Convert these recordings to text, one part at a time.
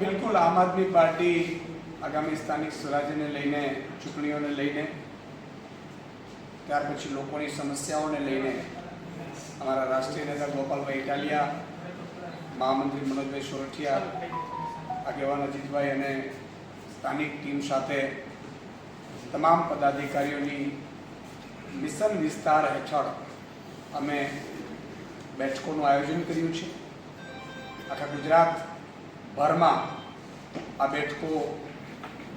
બિલકુલ આમ આદમી પાર્ટી આગામી સ્થાનિક સ્વરાજ્યને લઈને, ચૂંટણીઓને લઈને, ત્યાર પછી લોકોની સમસ્યાઓને લઈને અમારા રાષ્ટ્રીય નેતા ગોપાલભાઈ ઇટાલિયા, મહામંત્રી મનોજભાઈ સોરઠિયા, આગેવાન અજીતભાઈ અને સ્થાનિક ટીમ સાથે તમામ પદાધિકારીઓની મિશન વિસ્તાર હેઠળ અમે બેઠકોનું આયોજન કર્યું છે. આખા ગુજરાત ભરમાં આ બેઠકો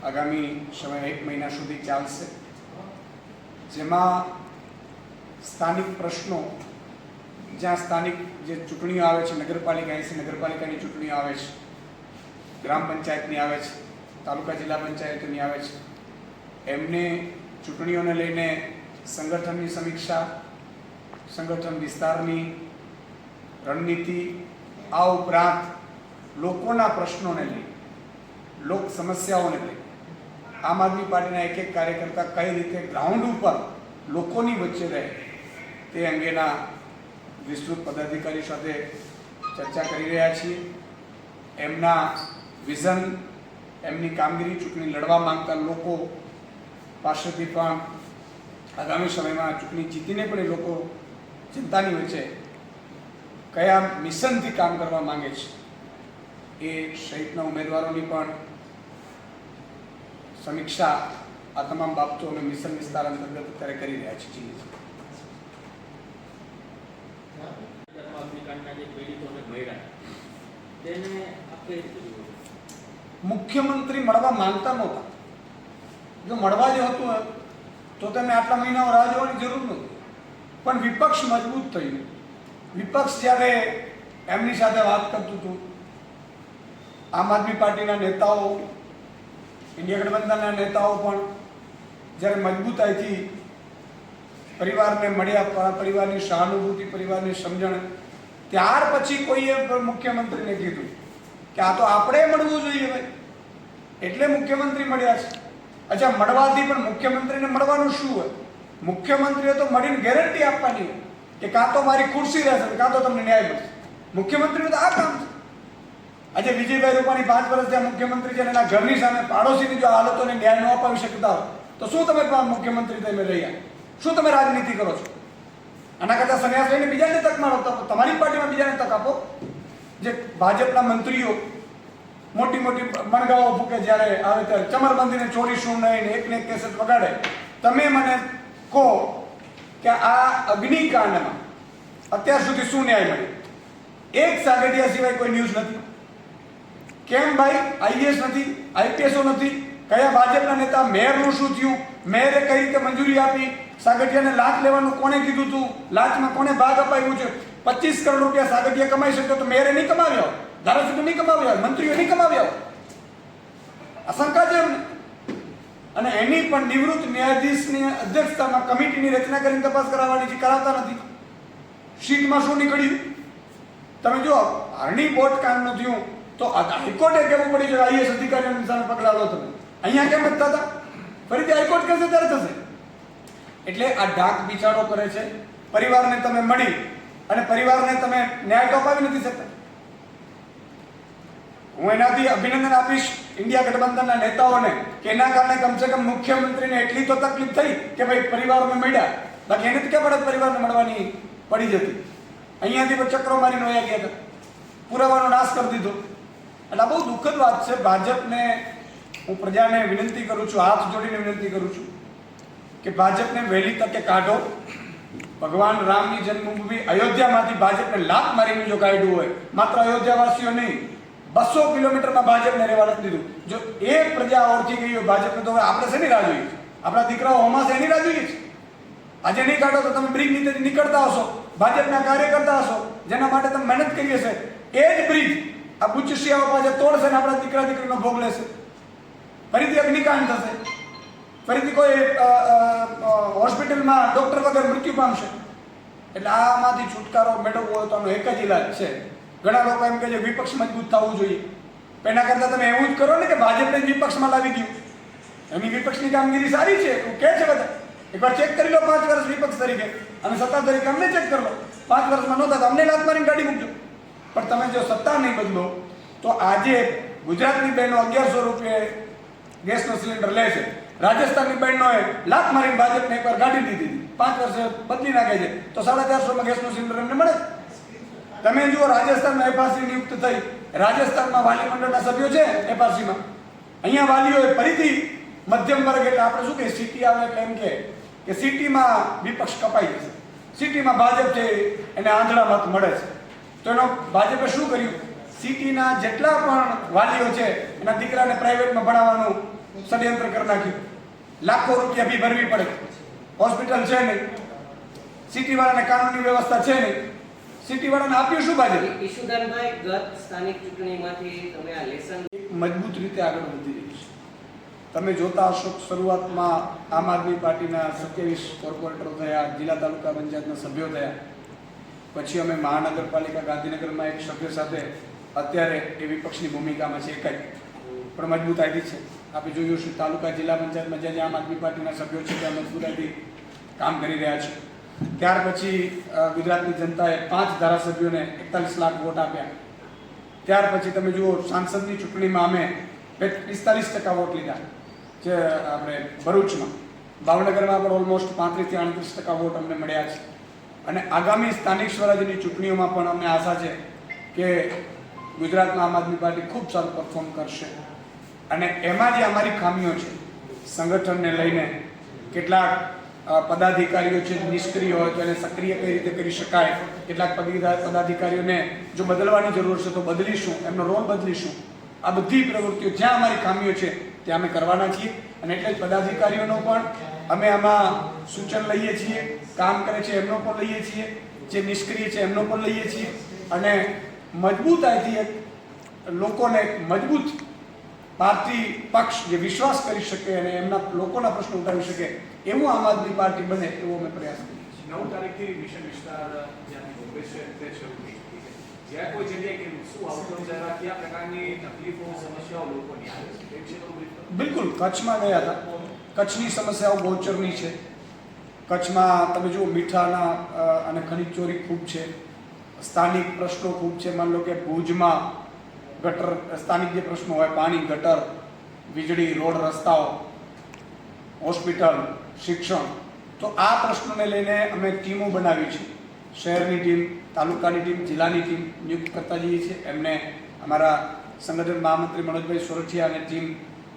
આગામી સમય એક મહિના સુધી ચાલશે. જેમાં સ્થાનિક પ્રશ્નો, જ્યાં સ્થાનિક જે ચૂંટણીઓ આવે છે, નગરપાલિકા એસી નગરપાલિકાની ચૂંટણીઓ આવે છે, ગ્રામ પંચાયતની આવે છે, તાલુકા જિલ્લા પંચાયતની આવે છે, એમને ચૂંટણીઓને લઈને સંગઠનની સમીક્ષા, સંગઠન વિસ્તારની રણનીતિ, આ ઉપરાંત લોકોના પ્રશ્નોને લઈ, લોક સમસ્યાઓને લઈ, આમ આદમી પાર્ટીના એક એક કાર્યકર્તા કઈ રીતે ગ્રાઉન્ડ ઉપર લોકોની વચ્ચે રહે તે અંગેના વિસ્તૃત પદાધિકારી સાથે ચર્ચા કરી રહ્યા છીએ. એમના વિઝન, એમની કામગીરી, ચૂંટણી લડવા માંગતા લોકો પાસેથી પણ આગામી સમયમાં ચૂંટણી જીતીને પણ એ લોકો ચિંતાની વચ્ચે કયા મિશનથી કામ કરવા માંગે છે. એ સહિતના ઉમેદવારોની પણ સમીક્ષા આ તમામ બાબતો અમે મિશન વિસ્તાર અંતર્ગત અત્યારે કરી રહ્યા છીએ. મુખ્યમંત્રી મળવા માંગતા નહોતા. જો મળવા જે હતું તો તમે આટલા મહિનાઓ રાહ જોવાની જરૂર નહોતી. પણ વિપક્ષ મજબૂત થયું. વિપક્ષ જ્યારે એમની સાથે વાત કરતું હતું આમ આદમી પાર્ટીના નેતાઓ, ઇન્ડિયા ગઠબંધનના નેતાઓ પણ જ્યારે મજબૂતાઈથી પરિવારને મળ્યા પરિવારની સહાનુભૂતિ, પરિવારની સમજણ, ત્યાર પછી કોઈએ મુખ્યમંત્રીને કીધું કે આ તો આપણે મળવું જોઈએ ભાઈ. એટલે મુખ્યમંત્રી મળ્યા છે. અચ્છા, મળવાથી પણ મુખ્યમંત્રીને મળવાનું શું હોય? મુખ્યમંત્રીએ તો મળીને ગેરંટી આપવાની કે કાં તો મારી ખુરશી રહેશે કાં તો તમને ન્યાય મળશે. મુખ્યમંત્રીનું તો આ કામ છે. આજે વિજયભાઈ રૂપાણી પાંચ વર્ષ ત્યાં મુખ્યમંત્રી છે એના ઘરની સામે પાડોશીની જો હાલતોને ન્યાય ન અપાવી શકતા હો તો શું તમે પણ મુખ્યમંત્રી તમે રહ્યા શું તમે રાજનીતિ કરો છો? આના કરતાં સંન્યાસ લઈને બીજાને તક મારો તમારી પાર્ટીમાં બીજાને તક આપો? જે ભાજપના મંત્રીઓ મોટી મોટી મણગાઓ ફૂકે જ્યારે આવે ત્યારે ચમરબંધીને ચોરીશું નહીં એકને એક કેસેટ વગાડે, તમે મને કહો કે આ અગ્નિકાંડમાં અત્યાર સુધી શું ન્યાય મળ્યો? એક સાગડિયા સિવાય કોઈ ન્યૂઝ નથી. કેમ ભાઈ? આઈએસ નથી આઈપીએસઓ નથી. કયા ભાજપના નેતા મેયરનું શું થયું? મેયરે કઈ રીતે મંજૂરી આપી? સાગઠિયાને લાંચ લેવાનું કોણે કીધું હતું લાંચમાં કોને ભાગ અપાયું છે? પચીસ કરોડ રૂપિયા સાગઠિયા કમાઈ શક્યો તો મેયરે નહીં કમાવ્યો. ધારાસભ્ય નહીં કમાવ્યા મંત્રીઓ નહીં કમાવ્યા. આશંકા છે એમને. અને એની પણ નિવૃત્ત ન્યાયાધીશની અધ્યક્ષતામાં કમિટીની રચના કરીને તપાસ કરાવવાની છે કરાવતા નથી. શીટમાં શું નીકળ્યું? તમે જો અરણી બોટ કાંડનું થયું. તો હાઈકોર્ટે કહેવું પડી કે આઈએસ અધિકારીઓની સામે પગલાં લો તમે. અહીંયા કેમ જ થતા? ફરીથી હાઈકોર્ટ કહેશે ત્યારે થશે. એટલે આ ડાક બિચારો કરે છે. પરિવારને તમે મળી અને પરિવારને તમે ન્યાય તો નથી શકતા. હું એનાથી અભિનંદન આપીશ ઇન્ડિયા ગઠબંધનના નેતાઓને કે એના કારણે કમસે કમ મુખ્યમંત્રીને એટલી તો તકલીફ થઈ કે ભાઈ પરિવારને મળ્યા. બાકી એને તો ક્યાં પડત પરિવારને મળવાની પડી જતી? અહીંયાથી પણ ચક્રો મારીને વયા ગયા હતા. પુરાવાનો નાશ કરી દીધો. એટલે આ બહુ દુઃખદ વાત છે. ભાજપને હું પ્રજાને વિનંતી કરું છું, હાથ જોડીને વિનંતી કરું છું કે ભાજપને વહેલી તકે કાઢો. ભગવાન રામની જન્મભૂમિ અયોધ્યામાંથી ભાજપને લાત મારીને જો કાઢ્યું હોય, માત્ર અયોધ્યાવાસીઓ નહીં, બસો કિલોમીટરમાં ભાજપને રહેવા નથી દીધું. જો એ પ્રજા ઓળખી ગઈ હોય ભાજપને તો હવે આપણે શેની રાહ જોઈએ? આપણા દીકરાઓ હોમાશે એની રાહ જોઈએ આજે નહીં કાઢો તો તમે બ્રિજ નીચેથી નીકળતા હશો. ભાજપના કાર્યકર્તા હશો, જેના માટે તમે મહેનત કરી હશે. એ જ બ્રિજ આ બુચશિયાઓ પાસે તોડશે ને આપણા દીકરા દીકરીનો ભોગ લેશે. ફરીથી અગ્નિકાંડ થશે. ફરીથી કોઈ હોસ્પિટલમાં ડોક્ટર વગર મૃત્યુ પામશે. એટલે આમાંથી છુટકારો મેળવવો હોય તો આનો એક જ ઇલાજ છે. ઘણા લોકો એમ કહે છે, વિપક્ષ મજબૂત થવું જોઈએ. એના કરતાં તમે એવું જ કરો ને કે ભાજપને વિપક્ષમાં લાવી ગયું. એમની વિપક્ષની કામગીરી સારી છે, એવું કહે છે બધા. એકવાર ચેક કરી લો પાંચ વર્ષ વિપક્ષ તરીકે. અને સત્તા તરીકે અમને ચેક કરી લો. પાંચ વર્ષમાં નહોતા અમને લાત મારીને કાઢી મૂકજો. પણ તમે જો સત્તા નહીં બદલો, તો આજે ગુજરાતની બહેનો અગિયારસો રૂપિયે ગેસનો સિલિન્ડર લે છે. રાજસ્થાનની બહેનોએ લાખ મારીને ભાજપને એકવાર કાઢી દીધી પાંચ વર્ષે બદલી નાખે છે. તો સાડા ચારસોમાં ગેસનો સિલિન્ડર એમને મળે? તમે જુઓ, રાજસ્થાનમાં એફઆરસી નિયુક્ત થઈ. રાજસ્થાનમાં વાલી મંડળના સભ્યો છે એફઆરસીમાં. અહીંયા વાલીઓએ ફરીથી મધ્યમ વર્ગ, એટલે આપણે શું કહીએ, સિટી આવે એટલે એમ કે કે સિટીમાં વિપક્ષ કપાઈ જશે. સિટીમાં ભાજપ છે એને આંધળા મત મળે છે. તો એનો ભાજપે શું કર્યું? સિટીના જેટલા પણ વાલીઓ છે એના દીકરાને પ્રાઇવેટમાં ભણાવવાનું ષડયંત્ર કરી નાખ્યું. લાખો રૂપિયા ફી ભરવી પડે. હોસ્પિટલ છે નહીં. સિટીવાળાને કાનૂની વ્યવસ્થા છે નહીં. સિટીવાળાને આપ્યું શું ભાજપ? ઈશુદાનભાઈ ગત સ્થાનિક ચૂંટણીમાંથી તમે આ લેસન મજબૂત રીતે આગળ વધી રહી છે. તમે જોતા હશો શરૂઆતમાં આમ આદમી પાર્ટીના સત્યાવીસ કોર્પોરેટરો થયા જિલ્લા તાલુકા પંચાયતના સભ્યો થયા. પછી અમે મહાનગરપાલિકા ગાંધીનગરમાં એક સભ્ય સાથે અત્યારે એ વિપક્ષની ભૂમિકામાં છે એક જ પણ મજબૂતાઈથી છે. આપણે જોયું છે તાલુકા જિલ્લા પંચાયતમાં જ્યાં આમ આદમી પાર્ટીના સભ્યો છે, ત્યાં મજબૂતાઈથી કામ કરી રહ્યા છે. ત્યાર પછી ગુજરાતની જનતાએ પાંચ ધારાસભ્યોને એકતાલીસ લાખ વોટ આપ્યા. ત્યાર પછી તમે જુઓ, સાંસદની ચૂંટણીમાં અમે પિસ્તાલીસ ટકા વોટ લીધા, જે આપણે ભરૂચમાં. ભાવનગરમાં પણ ઓલમોસ્ટ પાંત્રીસથી આડત્રીસ ટકા વોટ અમને મળ્યા છે. અને આગામી સ્થાનિક સ્વરાજ્યની ચૂંટણીઓમાં પણ અમને આશા છે કે ગુજરાતમાં આમ આદમી પાર્ટી ખૂબ સારું પરફોર્મ કરશે. અને એમાં જે અમારી ખામીઓ છે, સંગઠનને લઈને કેટલાક પદાધિકારીઓ છે, નિષ્ક્રિય હોય તો એને સક્રિય કઈ રીતે કરી શકાય, કેટલાક પદાધિકારીઓને જો બદલવાની જરૂર છે તો બદલીશું, એમનો રોલ બદલીશું. આ બધી પ્રવૃત્તિઓ જ્યાં અમારી ખામીઓ છે, ત્યાં અમે કરવાના છીએ. અને એટલે જ પદાધિકારીઓનો પણ અમે આમાં સૂચન લઈએ છીએ, કામ કરે છે એમનો પણ લઈએ છીએ, જે નિષ્ક્રિય છે એમનો પણ લઈએ છીએ. અને મજબૂતાઈથી લોકોને મજબૂત પાર્ટી પક્ષ જે વિશ્વાસ કરી શકે અને એમના લોકોના પ્રશ્નો ઉઠાવી શકે એવું આમ આદમી પાર્ટી બને એવો અમે પ્રયાસ કરીએ છીએ. નવ તારીખથી મિશન વિસ્તાર જ્યાં કોંગ્રેસ છે, તે શરૂ થઈ જ્યાં કોઈ જગ્યાએ કે શું આઉટકમ રહ્યા કયા પ્રકારની તકલીફો, સમસ્યાઓ લોકોની આવે છે? એ વિશે બિલકુલ, કચ્છમાં ગયા હતા કચ્છની સમસ્યાઓ ગોચરની છે. કચ્છમાં તમે જુઓ, મીઠાના અને ખનિજ ચોરી ખૂબ છે. સ્થાનિક પ્રશ્નો ખૂબ છે. માની લો કે ભુજમાં ગટર, સ્થાનિક જે પ્રશ્નો હોય, પાણી, ગટર, વીજળી, રોડ રસ્તાઓ, હોસ્પિટલ, શિક્ષણ, તો આ પ્રશ્નોને લઈને અમે ટીમો બનાવી છે. શહેરની ટીમ, તાલુકાની ટીમ, જિલ્લાની ટીમ નિયુક્ત કરતા જઈએ છીએ. એમને અમારા સંગઠન મહામંત્રી મનોજભાઈ સોરઠિયા અને ટીમ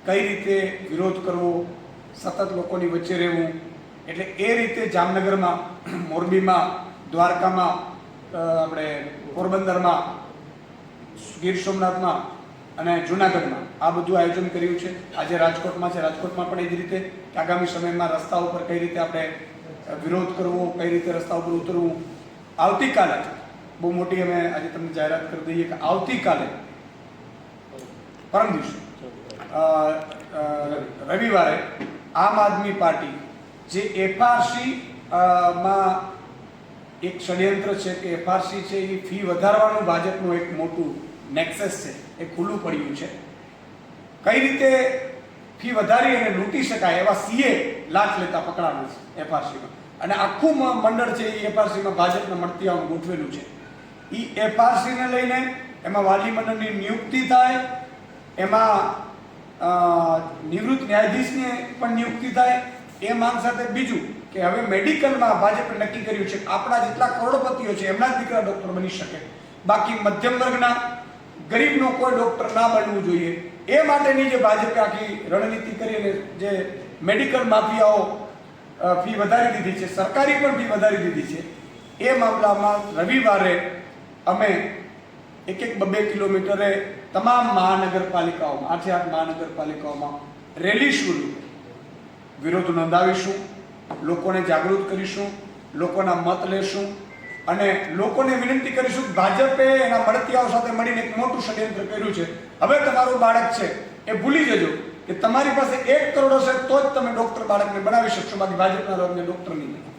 કઈ રીતે વિરોધ કરવો, સતત લોકોની વચ્ચે રહેવું, એટલે એ રીતે જામનગરમાં, મોરબીમાં, દ્વારકામાં આપણે પોરબંદરમાં, ગીર સોમનાથમાં અને જુનાગઢમાં આ બધું આયોજન કર્યું છે. આજે રાજકોટમાં છે. રાજકોટમાં પણ એ જ રીતે આગામી સમયમાં રસ્તા ઉપર કઈ રીતે આપણે વિરોધ કરવો, કઈ રીતે રસ્તા ઉપર ઉતરવું આવતીકાલે, બહુ મોટી અમે આજે તમને જાહેરાત કરી દઈએ કે આવતીકાલે, પરમ દિવસે રવિવારે આમ આદમી પાર્ટી, જે એફઆરસી માં એક ષડયંત્ર છે કે એફઆરસી છે એ ફી વધારવાનું ભાજપનું એક મોટું નેક્સસ છે, એ ખુલ્લું પડ્યું છે. કઈ રીતે ફી વધારી અને લૂંટી શકાય એવા સીએ લાખ લેતા પકડાણા છે એફઆરસીમાં? અને આખું મંડળ છે એ એફઆરસીમાં ભાજપને મળતી આવવાનું ગોઠવેલું છે. એ એફઆરસીને લઈને એમાં વાલી મંડળની નિયુક્તિ થાય, એમાં નિવૃત્ત ન્યાયાધીશની પણ નિયુક્તિ થાય. એ માંગ સાથે બીજું કે હવે મેડિકલમાં ભાજપે નક્કી કર્યું છે આપણા જેટલા કરોડપતિઓ છે, એમના દીકરા ડૉક્ટર બની શકે. બાકી મધ્યમ વર્ગના ગરીબનો કોઈ ડૉક્ટર ના બનવું જોઈએ. એ માટેની જે ભાજપે આખી રણનીતિ કરી અને જે મેડિકલ માફિયાઓ ફી વધારી દીધી છે. સરકારી પણ ફી વધારી દીધી છે. એ મામલામાં રવિવારે અમે એક એક બબે કિલોમીટરે તમામ મહાનગરપાલિકાઓમાં, આઠે આઠ મહાનગરપાલિકાઓમાં રેલી શરૂ વિરોધ નોંધાવીશું, લોકોને જાગૃત કરીશું, લોકોના મત લેશું અને લોકોને વિનંતી કરીશું ભાજપે એના મળતિયાઓ સાથે મળીને એક મોટું ષડયંત્ર કર્યું છે. હવે તમારું બાળક છે, એ ભૂલી જજો. કે તમારી પાસે એક કરોડ હશે તો જ તમે ડોક્ટર બાળકને બનાવી શકશો બાકી ભાજપના રોગને ડોક્ટર નહીં.